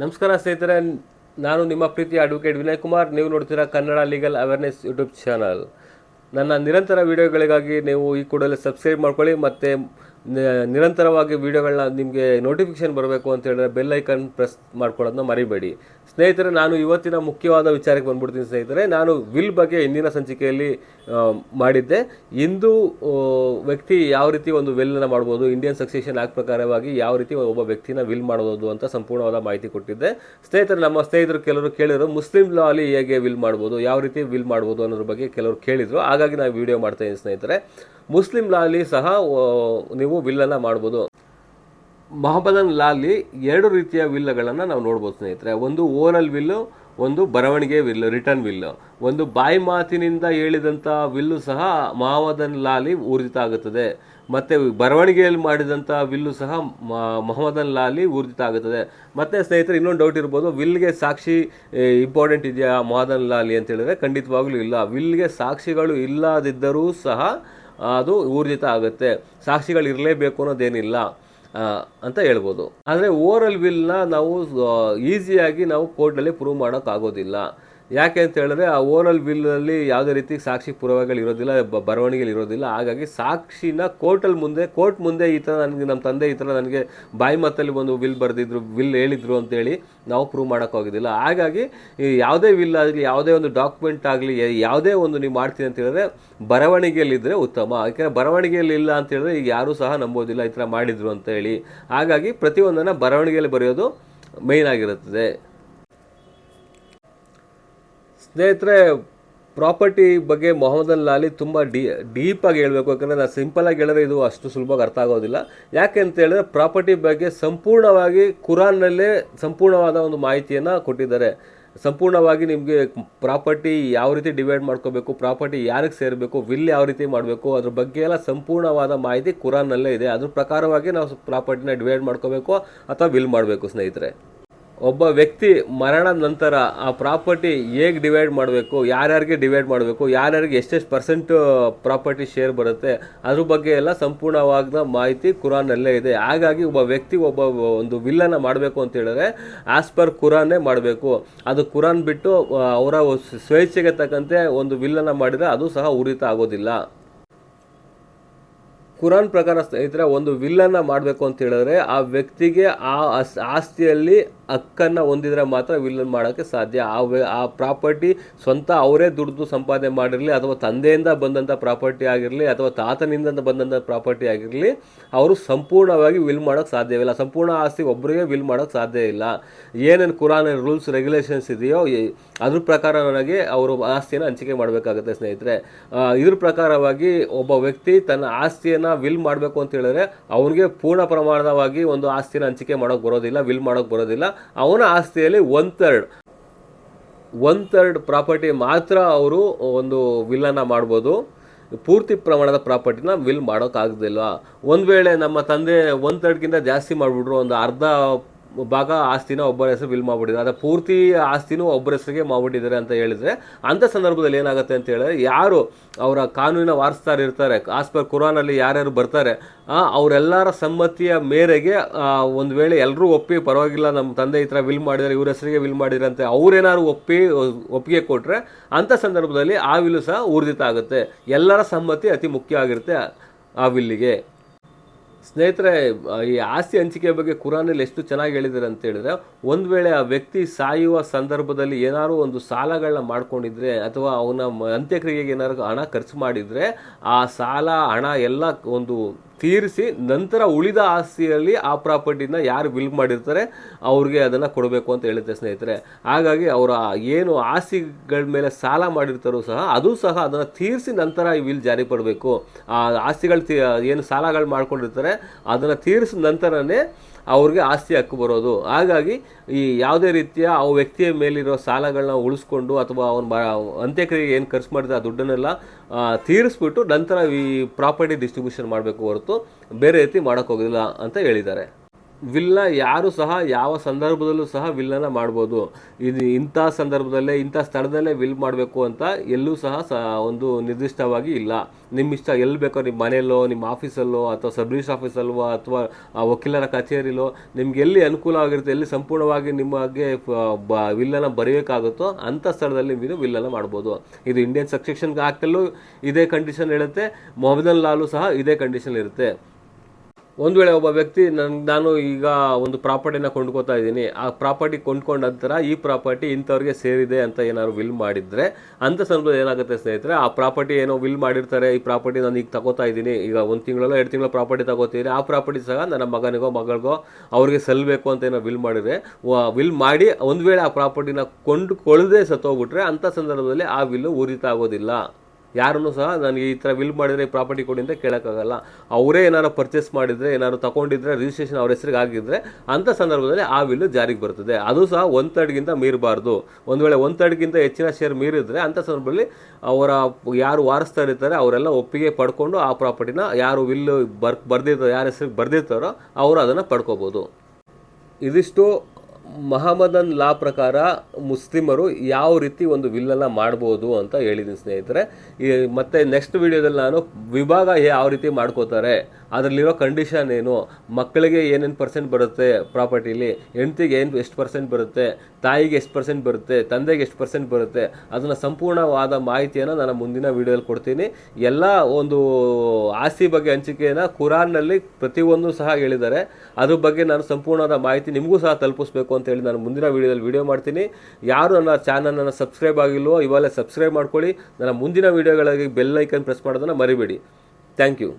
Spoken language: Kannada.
ನಮಸ್ಕಾರ ಸ್ನೇಹಿತರೆ, ನಾನು ನಿಮ್ಮ ಪ್ರೀತಿಯ ಅಡ್ವೊಕೇಟ್ ವಿನಯ್ ಕುಮಾರ್. ನೀವು ನೋಡ್ತೀರಾ Kannada legal awareness YouTube channel ನನ್ನ ನಿರಂತರ ವಿಡಿಯೋಗಳಿಗಾಗಿ ನೀವು ಈ ಕೂಡಲೇ ಸಬ್ಸ್ಕ್ರೈಬ್ ಮಾಡ್ಕೊಳ್ಳಿ ಮತ್ತು ನಿರಂತರವಾಗಿ ವಿಡಿಯೋಗಳನ್ನ ನಿಮಗೆ ನೋಟಿಫಿಕೇಶನ್ ಬರಬೇಕು ಅಂತ ಹೇಳಿದ್ರೆ ಬೆಲ್ ಐಕನ್ ಪ್ರೆಸ್ ಮಾಡ್ಕೊಳ್ಳೋದನ್ನ ಮರಿಬೇಡಿ. ಸ್ನೇಹಿತರೆ ನಾನು ಇವತ್ತಿನ ಮುಖ್ಯವಾದ ವಿಚಾರಕ್ಕೆ ಬಂದ್ಬಿಡ್ತೀನಿ ಸ್ನೇಹಿತರೆ. ನಾನು ವಿಲ್ ಬಗ್ಗೆ ಹಿಂದಿನ ಸಂಚಿಕೆಯಲ್ಲಿ ಮಾಡಿದ್ದೆ. ಇಂದು ವ್ಯಕ್ತಿ ಯಾವ ರೀತಿ ಒಂದು ವಿಲ್ನ ಮಾಡ್ಬೋದು ಇಂಡಿಯನ್ ಸಕ್ಸೇಷನ್ ಆಕ್ಟ್ ಪ್ರಕಾರವಾಗಿ ಯಾವ ರೀತಿ ಒಬ್ಬ ವ್ಯಕ್ತಿನ ವಿಲ್ ಮಾಡ್ಬೋದು ಅಂತ ಸಂಪೂರ್ಣವಾದ ಮಾಹಿತಿ ಕೊಟ್ಟಿದ್ದೆ. ಸ್ನೇಹಿತರೆ ನಮ್ಮ ಸ್ನೇಹಿತರು ಕೆಲವರು ಕೇಳಿದ್ರು ಮುಸ್ಲಿಂ ಲಾ ಅಲ್ಲಿ ಹೇಗೆ ವಿಲ್ ಮಾಡ್ಬೋದು ಯಾವ ರೀತಿ ವಿಲ್ ಮಾಡ್ಬೋದು ಅನ್ನೋದ್ರ ಬಗ್ಗೆ ಕೆಲವರು ಕೇಳಿದ್ರು. ಹಾಗಾಗಿ ನಾನು ವಿಡಿಯೋ ಮಾಡ್ತಾ ಇದ್ದೀನಿ ಸ್ನೇಹಿತರೆ. ಮುಸ್ಲಿಂ ಲಾ ಅಲ್ಲಿ ಸಹ ಆ, ನೀವು ವಿಲ್ಲನ್ನು ಮಾಡ್ಬೋದು. ಮೊಹಮ್ಮದನ್ ಲಾಲಿ ಎರಡು ರೀತಿಯ ವಿಲ್ಲಗಳನ್ನು ನಾವು ನೋಡ್ಬೋದು ಸ್ನೇಹಿತರೆ. ಒಂದು ಓರಲ್ ವಿಲ್ಲು, ಒಂದು ಬರವಣಿಗೆ ವಿಲ್ಲು, ರಿಟರ್ನ್ ವಿಲ್ಲು. ಒಂದು ಬಾಯಿ ಮಾತಿನಿಂದ ಹೇಳಿದಂಥ ವಿಲ್ಲು ಸಹ ಮೊಹಮ್ಮದನ್ ಲಾಲಿ ಊರ್ಜಿತ ಆಗುತ್ತದೆ. ಮತ್ತು ಬರವಣಿಗೆಯಲ್ಲಿ ಮಾಡಿದಂಥ ವಿಲ್ಲು ಸಹ ಮೊಹಮ್ಮದನ್ ಲಾಲಿ ಊರ್ಜಿತ ಆಗುತ್ತದೆ. ಮತ್ತು ಸ್ನೇಹಿತರೆ, ಇನ್ನೊಂದು ಡೌಟ್ ಇರ್ಬೋದು, ವಿಲ್ಗೆ ಸಾಕ್ಷಿ ಇಂಪಾರ್ಟೆಂಟ್ ಇದೆಯಾ ಮೊಹಮ್ಮದನ್ ಲಾಲಿ ಅಂತ ಹೇಳಿದ್ರೆ ಖಂಡಿತವಾಗ್ಲೂ ಇಲ್ಲ. ವಿಲ್ಗೆ ಸಾಕ್ಷಿಗಳು ಇಲ್ಲದಿದ್ದರೂ ಸಹ ಅದು ಊರ್ಜಿತ ಆಗುತ್ತೆ. ಸಾಕ್ಷಿಗಳು ಇರಲೇಬೇಕು ಅನ್ನೋದೇನಿಲ್ಲ ಅಂತ ಹೇಳ್ಬೋದು. ಆದರೆ ಓರಲ್ ವಿಲ್ನ ನಾವು ಈಸಿಯಾಗಿ ನಾವು ಕೋರ್ಟ್ನಲ್ಲಿ ಪ್ರೂವ್ ಮಾಡೋಕ್ಕಾಗೋದಿಲ್ಲ. ಯಾಕೆ ಅಂತ ಹೇಳಿದ್ರೆ ಆ ಓರಲ್ ವಿಲ್ಲಲ್ಲಿ ಯಾವುದೇ ರೀತಿ ಸಾಕ್ಷಿ ಪುರಾವೆಗಳು ಇರೋದಿಲ್ಲ ಬರವಣಿಗೆಗಳು ಇರೋದಿಲ್ಲ. ಹಾಗಾಗಿ ಸಾಕ್ಷಿನ ಕೋರ್ಟಲ್ಲಿ ಮುಂದೆ, ಕೋರ್ಟ್ ಮುಂದೆ ಈ ಥರ ನನಗೆ, ನಮ್ಮ ತಂದೆ ಈ ಥರ ನನಗೆ ಬಾಯಿ ಮಾತಲ್ಲಿ ಒಂದು ವಿಲ್ ಬರೆದಿದ್ರು, ವಿಲ್ ಹೇಳಿದ್ರು ಅಂತೇಳಿ ನಾವು ಪ್ರೂವ್ ಮಾಡೋಕ್ಕಾಗೋದಿಲ್ಲ ಹಾಗಾಗಿ ಯಾವುದೇ ವಿಲ್ ಆಗಲಿ, ಯಾವುದೇ ಒಂದು ಡಾಕ್ಯುಮೆಂಟ್ ಆಗಲಿ ಯಾವುದೇ ಒಂದು ನೀವು ಮಾಡ್ತೀನಿ ಅಂತ ಹೇಳಿದ್ರೆ ಬರವಣಿಗೆಯಲ್ಲಿದ್ದರೆ ಉತ್ತಮ. ಯಾಕೆಂದರೆ ಬರವಣಿಗೆಯಲ್ಲಿ ಇಲ್ಲ ಅಂತ ಹೇಳಿದ್ರೆ ಈಗ ಯಾರೂ ಸಹ ನಂಬೋದಿಲ್ಲ, ಈ ಥರ ಮಾಡಿದ್ರು ಅಂತೇಳಿ. ಹಾಗಾಗಿ ಪ್ರತಿಯೊಂದನ್ನು ಬರವಣಿಗೆಯಲ್ಲಿ ಬರೆಯೋದು ಮೇಯ್ನ್ ಆಗಿರುತ್ತದೆ. ಸ್ನೇಹಿತರೆ, ಪ್ರಾಪರ್ಟಿ ಬಗ್ಗೆ ಮೊಹಮ್ಮದ್ ಲಾಲಿ ತುಂಬ ಡೀ ಡೀಪಾಗಿ ಹೇಳಬೇಕು, ಯಾಕಂದರೆ ನಾನು ಸಿಂಪಲಾಗಿ ಹೇಳಿದ್ರೆ ಇದು ಅಷ್ಟು ಸುಲಭವಾಗಿ ಅರ್ಥ ಆಗೋದಿಲ್ಲ. ಯಾಕೆ ಅಂತ ಹೇಳಿದ್ರೆ, ಪ್ರಾಪರ್ಟಿ ಬಗ್ಗೆ ಸಂಪೂರ್ಣವಾಗಿ ಕುರಾನ್ನಲ್ಲೇ ಸಂಪೂರ್ಣವಾದ ಒಂದು ಮಾಹಿತಿಯನ್ನು ಕೊಟ್ಟಿದ್ದಾರೆ. ಸಂಪೂರ್ಣವಾಗಿ ನಿಮಗೆ ಪ್ರಾಪರ್ಟಿ ಯಾವ ರೀತಿ ಡಿವೈಡ್ ಮಾಡ್ಕೋಬೇಕು, ಪ್ರಾಪರ್ಟಿ ಯಾರಿಗೆ ಸೇರಬೇಕು, ವಿಲ್ ಯಾವ ರೀತಿ ಮಾಡಬೇಕು, ಅದ್ರ ಬಗ್ಗೆ ಎಲ್ಲ ಸಂಪೂರ್ಣವಾದ ಮಾಹಿತಿ ಕುರಾನ್ನಲ್ಲೇ ಇದೆ. ಅದ್ರ ಪ್ರಕಾರವಾಗಿ ನಾವು ಪ್ರಾಪರ್ಟಿನ ಡಿವೈಡ್ ಮಾಡ್ಕೋಬೇಕು ಅಥವಾ ವಿಲ್ ಮಾಡಬೇಕು ಸ್ನೇಹಿತರೆ. ಒಬ್ಬ ವ್ಯಕ್ತಿ ಮರಣದ ನಂತರ ಆ ಪ್ರಾಪರ್ಟಿ ಹೇಗೆ ಡಿವೈಡ್ ಮಾಡಬೇಕು, ಯಾರ್ಯಾರಿಗೆ ಡಿವೈಡ್ ಮಾಡಬೇಕು, ಯಾರ್ಯಾರಿಗೆ ಎಷ್ಟೆಷ್ಟು ಪರ್ಸೆಂಟು ಪ್ರಾಪರ್ಟಿ ಶೇರ್ ಬರುತ್ತೆ, ಅದ್ರ ಬಗ್ಗೆ ಎಲ್ಲ ಸಂಪೂರ್ಣವಾದ ಮಾಹಿತಿ ಕುರಾನಲ್ಲೇ ಇದೆ. ಹಾಗಾಗಿ ಒಬ್ಬ ವ್ಯಕ್ತಿ ಒಬ್ಬ ಒಂದು ವಿಲ್ಲನ್ನು ಮಾಡಬೇಕು ಅಂತ ಹೇಳಿದ್ರೆ ಆಸ್ ಪರ್ ಕುರಾನೇ ಮಾಡಬೇಕು. ಅದು ಕುರಾನ್ ಬಿಟ್ಟು ಅವರ ಸ್ವೇಚ್ಛೆಗೆ ತಕ್ಕಂತೆ ಒಂದು ವಿಲ್ಲನ್ನು ಮಾಡಿದರೆ ಅದು ಸಹ ಉರಿತ ಆಗೋದಿಲ್ಲ. ಕುರಾನ್ ಪ್ರಕಾರ ಸ್ನೇಹಿತರೆ, ಒಂದು ವಿಲ್ಲನ್ನು ಮಾಡಬೇಕು ಅಂತ ಹೇಳಿದ್ರೆ ಆ ವ್ಯಕ್ತಿಗೆ ಆ ಆಸ್ತಿಯಲ್ಲಿ ಹಕ್ಕನ್ನು ಹೊಂದಿದ್ರೆ ಮಾತ್ರ ವಿಲನ್ ಮಾಡೋಕ್ಕೆ ಸಾಧ್ಯ. ಆ ಆ ಪ್ರಾಪರ್ಟಿ ಸ್ವಂತ ಅವರೇ ದುಡ್ದು ಸಂಪಾದನೆ ಮಾಡಿರಲಿ ಅಥವಾ ತಂದೆಯಿಂದ ಬಂದಂಥ ಪ್ರಾಪರ್ಟಿ ಆಗಿರಲಿ ಅಥವಾ ತಾತನಿಂದ ಬಂದಂಥ ಪ್ರಾಪರ್ಟಿ ಆಗಿರಲಿ, ಅವರು ಸಂಪೂರ್ಣವಾಗಿ ವಿಲ್ ಮಾಡೋಕ್ಕೆ ಸಾಧ್ಯವಿಲ್ಲ. ಸಂಪೂರ್ಣ ಆಸ್ತಿ ಒಬ್ಬರಿಗೆ ವಿಲ್ ಮಾಡೋಕ್ಕೆ ಸಾಧ್ಯ ಇಲ್ಲ. ಏನೇನು ಕುರಾನ್ ರೂಲ್ಸ್, ರೆಗ್ಯುಲೇಷನ್ಸ್ ಇದೆಯೋ ಅದ್ರ ಪ್ರಕಾರ ನನಗೆ ಅವರು ಆಸ್ತಿಯನ್ನು ಹಂಚಿಕೆ ಮಾಡಬೇಕಾಗುತ್ತೆ ಸ್ನೇಹಿತರೆ. ಇದ್ರ ಪ್ರಕಾರವಾಗಿ ಒಬ್ಬ ವ್ಯಕ್ತಿ ತನ್ನ ಆಸ್ತಿಯನ್ನು ವಿಲ್ ಮಾಡಬೇಕು ಅಂತ ಹೇಳಿದ್ರೆ, ಅವನಿಗೆ ಪೂರ್ಣ ಪ್ರಮಾಣವಾಗಿ ಒಂದು ಆಸ್ತಿನ ಹಂಚಿಕೆ ಮಾಡೋಕೆ ಬರೋದಿಲ್ಲ, ವಿಲ್ ಮಾಡೋಕೆ ಬರೋದಿಲ್ಲ. ಅವನ ಆಸ್ತಿಯಲ್ಲಿ one third one third property ಮಾತ್ರ ಅವರು ಒಂದು ವಿಲ್ಲನ್ನು ಮಾಡ್ಬೋದು. ಪೂರ್ತಿ ಪ್ರಮಾಣದ ಪ್ರಾಪರ್ಟಿನ ವಿಲ್ ಮಾಡೋಕ್ಕಾಗೋದಿಲ್ಲ. ಒಂದು ವೇಳೆ ನಮ್ಮ ತಂದೆ ಒನ್ ಥರ್ಡ್ಗಿಂತ ಜಾಸ್ತಿ ಮಾಡಿಬಿಟ್ರು, ಒಂದು ಅರ್ಧ ಭಾಗ ಆಸ್ತಿನ ಒಬ್ಬರ ಹೆಸರು ವಿಲ್ ಮಾಡಿಬಿಟ್ಟಿದ್ದಾರೆ ಅದ ಪೂರ್ತಿ ಆಸ್ತಿನೂ ಒಬ್ಬರ ಹೆಸರಿಗೆ ಮಾಡ್ಬಿಟ್ಟಿದ್ದಾರೆ ಅಂತ ಹೇಳಿದರೆ ಅಂಥ ಸಂದರ್ಭದಲ್ಲಿ ಏನಾಗುತ್ತೆ ಅಂತ ಹೇಳಿದ್ರೆ ಯಾರು ಅವರ ಕಾನೂನಿನ ವಾರಸ್ದಾರ ಇರ್ತಾರೆ ಆಸ್ ಪರ್ ಕುರಾನಲ್ಲಿ ಯಾರ್ಯಾರು ಬರ್ತಾರೆ ಅವರೆಲ್ಲರ ಸಮ್ಮತಿಯ ಮೇರೆಗೆ ಒಂದು ವೇಳೆ ಎಲ್ಲರೂ ಒಪ್ಪಿ ಪರವಾಗಿಲ್ಲ ನಮ್ಮ ತಂದೆ ಈ ಥರ ವಿಲ್ ಮಾಡಿದರೆ, ಇವ್ರ ಹೆಸರಿಗೆ ವಿಲ್ ಮಾಡಿದರೆ ಅಂತ ಅವ್ರೇನಾದ್ರು ಒಪ್ಪಿ, ಒಪ್ಪಿಗೆ ಕೊಟ್ಟರೆ ಅಂಥ ಸಂದರ್ಭದಲ್ಲಿ ಆ ವಿಲ್ಲು ಸಹ ಊರ್ಜಿತ ಆಗುತ್ತೆ. ಎಲ್ಲರ ಸಮ್ಮತಿ ಅತಿ ಮುಖ್ಯ ಆಗಿರುತ್ತೆ ಆ ವಿಲ್ಲಿಗೆ ಸ್ನೇಹಿತರೆ ಈ ಆಸ್ತಿ ಹಂಚಿಕೆ ಬಗ್ಗೆ ಕುರಾನಲ್ಲಿ ಎಷ್ಟು ಚೆನ್ನಾಗಿ ಹೇಳಿದ್ದಾರೆ ಅಂತ ಹೇಳಿದ್ರೆ, ಒಂದು ವೇಳೆ ಆ ವ್ಯಕ್ತಿ ಸಾಯುವ ಸಂದರ್ಭದಲ್ಲಿ ಏನಾದ್ರು ಒಂದು ಸಾಲಗಳನ್ನ ಮಾಡ್ಕೊಂಡಿದ್ರೆ ಅಥವಾ ಅವನ ಅಂತ್ಯಕ್ರಿಯೆಗೆ ಏನಾದ್ರು ಹಣ ಖರ್ಚು ಮಾಡಿದ್ರೆ, ಆ ಸಾಲ, ಹಣ ಎಲ್ಲ ಒಂದು ತೀರಿಸಿ ನಂತರ ಉಳಿದ ಆಸ್ತಿಯಲ್ಲಿ ಆ ಪ್ರಾಪರ್ಟಿನ ಯಾರು ವಿಲ್ ಮಾಡಿರ್ತಾರೆ, ಅವ್ರಿಗೆ ಅದನ್ನು ಕೊಡಬೇಕು ಅಂತ ಹೇಳುತ್ತೆ ಸ್ನೇಹಿತರೆ. ಹಾಗಾಗಿ ಅವರ ಏನು ಆಸ್ತಿಗಳ ಮೇಲೆ ಸಾಲ ಮಾಡಿರ್ತಾರೋ ಸಹ, ಅದು ಸಹ ಅದನ್ನು ತೀರಿಸಿ ನಂತರ ಈ ವಿಲ್ ಜಾರಿ ಪಡಬೇಕು. ಆ ಆಸ್ತಿಗಳು ಏನು ಸಾಲಗಳು ಮಾಡ್ಕೊಂಡಿರ್ತಾರೆ, ಅದನ್ನು ತೀರಿಸಿದ ನಂತರನೇ ಅವ್ರಿಗೆ ಆಸ್ತಿ ಹಕ್ಕು ಬರೋದು. ಹಾಗಾಗಿ ಈ ಯಾವುದೇ ರೀತಿಯ ಆ ವ್ಯಕ್ತಿಯ ಮೇಲಿರೋ ಸಾಲಗಳನ್ನ ಉಳಿಸ್ಕೊಂಡು ಅಥವಾ ಅವನ ಬ, ಅಂತ್ಯಕ್ರಿಯೆಗೆ ಏನು ಖರ್ಚು ಮಾಡಿದ ಆ ದುಡ್ಡನ್ನೆಲ್ಲ ತೀರಿಸ್ಬಿಟ್ಟು ನಂತರ ಈ ಪ್ರಾಪರ್ಟಿ ಡಿಸ್ಟ್ರಿಬ್ಯೂಷನ್ ಮಾಡಬೇಕು ಹೊರತು ಬೇರೆ ರೀತಿ ಮಾಡೋಕ್ಕೋಗೋದಿಲ್ಲ ಅಂತ ಹೇಳಿದ್ದಾರೆ. ವಿಲ್ನ ಯಾರು ಸಹ ಯಾವ ಸಂದರ್ಭದಲ್ಲೂ ಸಹ ವಿಲ್ಲನ ಮಾಡ್ಬೋದು. ಇದು ಇಂಥ ಸಂದರ್ಭದಲ್ಲೇ, ಇಂಥ ಸ್ಥಳದಲ್ಲೇ ವಿಲ್ ಮಾಡಬೇಕು ಅಂತ ಎಲ್ಲೂ ಸಹ ಒಂದು ನಿರ್ದಿಷ್ಟವಾಗಿ ಇಲ್ಲ. ನಿಮ್ಮ ಇಷ್ಟ ಎಲ್ಲಿ ಬೇಕೋ ನಿಮ್ಮ ಮನೆಯಲ್ಲೋ ನಿಮ್ಮ ಆಫೀಸಲ್ಲೋ, ಅಥವಾ ಸಬ್ ರಿಜಿಸ್ಟರ್ ಆಫೀಸಲ್ವೋ ಅಥವಾ ವಕೀಲರ ಕಚೇರಿಲೋ, ನಿಮ್ಗೆ ಎಲ್ಲಿ ಅನುಕೂಲ ಆಗಿರುತ್ತೆ, ಎಲ್ಲಿ ಸಂಪೂರ್ಣವಾಗಿ ನಿಮಗೆ ಬ ವಿಲ್ಲನ್ನು ಬರೀಬೇಕಾಗುತ್ತೋ ಅಂಥ ಸ್ಥಳದಲ್ಲಿ ನೀವು ವಿಲ್ಲನ್ನು ಮಾಡ್ಬೋದು. ಇದು ಇಂಡಿಯನ್ ಸಕ್ಸೆಷನ್ಗೆ ಆ್ಯಕ್ಟಲ್ಲೂ ಇದೇ ಕಂಡೀಷನ್ ಹೇಳುತ್ತೆ ಮೊಹಮ್ಮದನ್ ಲಾಲು ಸಹ ಇದೇ ಕಂಡೀಷನ್ ಇರುತ್ತೆ. ಒಂದು ವೇಳೆ ಒಬ್ಬ ವ್ಯಕ್ತಿ ನನ್ಗೆ ನಾನು ಈಗ ಒಂದು ಪ್ರಾಪರ್ಟಿನ ಕೊಂಡ್ಕೋತಾ ಇದ್ದೀನಿ, ಆ ಪ್ರಾಪರ್ಟಿ ಕೊಂಡ್ಕೊಂಡ ನಂತರ ಈ ಪ್ರಾಪರ್ಟಿ ಇಂಥವ್ರಿಗೆ ಸೇರಿದೆ ಅಂತ ಏನಾದ್ರು ವಿಲ್ ಮಾಡಿದ್ರೆ, ಅಂತ ಸಂದರ್ಭದಲ್ಲಿ ಏನಾಗುತ್ತೆ ಸ್ನೇಹಿತರೆ, ಆ ಪ್ರಾಪರ್ಟಿ ಏನೋ ವಿಲ್ ಮಾಡಿರ್ತಾರೆ, ಈ ಪ್ರಾಪರ್ಟಿ ನಾನು ಈಗ ತಗೋತಾ ಇದ್ದೀನಿ, ಈಗ ಒಂದು ತಿಂಗಳಲ್ಲೋ ಎರಡು ತಿಂಗಳ ಪ್ರಾಪರ್ಟಿ ತಗೋತೀನಿ, ಆ ಪ್ರಾಪರ್ಟಿ ಸಹ ನನ್ನ ಮಗನಿಗೋ, ಮಗಳಿಗೋ ಅವ್ರಿಗೆ ಸಲ್ಲಬೇಕು ಅಂತ ಏನೋ ವಿಲ್ ಮಾಡಿದ್ರೆ ವಿಲ್ ಮಾಡಿ ಒಂದು ವೇಳೆ ಆ ಪ್ರಾಪರ್ಟಿನ ಕೊಂಡುಕೊಳ್ಳದೆ ಸತ್ತೋಗ್ಬಿಟ್ರೆ ಅಂಥ ಸಂದರ್ಭದಲ್ಲಿ ಆ ವಿಲ್ಲು ಊರಿತ ಆಗೋದಿಲ್ಲ. ಯಾರನ್ನು ಸಹ ನನಗೆ ಈ ಥರ ವಿಲ್ ಮಾಡಿದರೆ, ಈ ಪ್ರಾಪರ್ಟಿ ಕೊಡಿ ಅಂತ ಕೇಳೋಕ್ಕಾಗಲ್ಲ. ಅವರೇ ಏನಾರು ಪರ್ಚೇಸ್ ಮಾಡಿದರೆ, ಏನಾದ್ರು ತಗೊಂಡಿದ್ರೆ ರಿಜಿಸ್ಟ್ರೇಷನ್ ಅವ್ರ ಹೆಸರಿಗೆ ಆಗಿದ್ದರೆ ಅಂಥ ಸಂದರ್ಭದಲ್ಲಿ ಆ ವಿಲ್ಲು ಜಾರಿಗೆ ಬರ್ತದೆ. ಅದು ಸಹ ಒನ್ ತರ್ಡ್ಗಿಂತ ಮೀರಬಾರ್ದು. ಒಂದು ವೇಳೆ ಒಂದು ತರ್ಡ್ಗಿಂತ ಹೆಚ್ಚಿನ ಶೇರ್ ಮೀರಿದ್ರೆ ಅಂಥ ಸಂದರ್ಭದಲ್ಲಿ ಅವರ ಯಾರು ವಾರಿಸ್ತಾ ಇರ್ತಾರೆ, ಅವರೆಲ್ಲ ಒಪ್ಪಿಗೆ ಪಡ್ಕೊಂಡು ಆ ಪ್ರಾಪರ್ಟಿನ ಯಾರು ವಿಲ್ಲು ಬರ್, ಬರ್ದಿರ್ತಾರೋ, ಯಾರ ಹೆಸರಿಗೆ ಬರ್ದಿರ್ತಾರೋ, ಅವರು ಅದನ್ನು ಪಡ್ಕೋಬೋದು. ಇದಿಷ್ಟು ಮಹಮ್ಮದನ್ ಲಾ ಪ್ರಕಾರ ಮುಸ್ಲಿಮರು ಯಾವ ರೀತಿ ಒಂದು ವಿಲ್ಲನ್ನು ಮಾಡ್ಬೋದು ಅಂತ ಹೇಳಿದ್ದೀನಿ ಸ್ನೇಹಿತರೆ. ಈ ಮತ್ತೆ ನೆಕ್ಸ್ಟ್ ವಿಡಿಯೋದಲ್ಲಿ ನಾನು ವಿಭಾಗ ಯಾವ ರೀತಿ ಮಾಡ್ಕೋತಾರೆ ಅದರಲ್ಲಿರೋ ಕಂಡೀಷನ್ ಏನು? ಮಕ್ಕಳಿಗೆ ಏನೇನು ಪರ್ಸೆಂಟ್ ಬರುತ್ತೆ ಪ್ರಾಪರ್ಟಿಲಿ ಹೆಂಡ್ತಿಗೆ ಏನು ಎಷ್ಟು ಪರ್ಸೆಂಟ್ ಬರುತ್ತೆ? ತಾಯಿಗೆ ಎಷ್ಟು ಪರ್ಸೆಂಟ್ ಬರುತ್ತೆ? ತಂದೆಗೆ ಎಷ್ಟು ಪರ್ಸೆಂಟ್ ಬರುತ್ತೆ? ಅದನ್ನು ಸಂಪೂರ್ಣವಾದ ಮಾಹಿತಿಯನ್ನು ನಾನು ಮುಂದಿನ ವಿಡಿಯೋದಲ್ಲಿ ಕೊಡ್ತೀನಿ. ಎಲ್ಲ ಒಂದು ಆಸ್ತಿ ಬಗ್ಗೆ ಹಂಚಿಕೆಯನ್ನು ಕುರಾನ್ನಲ್ಲಿ ಪ್ರತಿಯೊಂದು ಸಹ ಹೇಳಿದ್ದಾರೆ. ಅದ್ರ ಬಗ್ಗೆ ನಾನು ಸಂಪೂರ್ಣವಾದ ಮಾಹಿತಿ ನಿಮಗೂ ಸಹ ತಲುಪಿಸ್ಬೇಕು ಅಂತ ಹೇಳಿ ನಾನು ಮುಂದಿನ ವಿಡಿಯೋದಲ್ಲಿ ವಿಡಿಯೋ ಮಾಡ್ತೀನಿ. ಯಾರು ನನ್ನ ಚಾನಲನ್ನು ಸಬ್ಸ್ಕ್ರೈಬ್ ಆಗಿಲ್ವೋ, ಇವಾಗಲೇ ಸಬ್ಸ್ಕ್ರೈಬ್ ಮಾಡ್ಕೊಳ್ಳಿ. ನನ್ನ ಮುಂದಿನ ವೀಡಿಯೋಗಳಿಗೆ ಬೆಲ್ ಐಕನ್ ಪ್ರೆಸ್ ಮಾಡೋದನ್ನು ಮರಿಬೇಡಿ. Thank you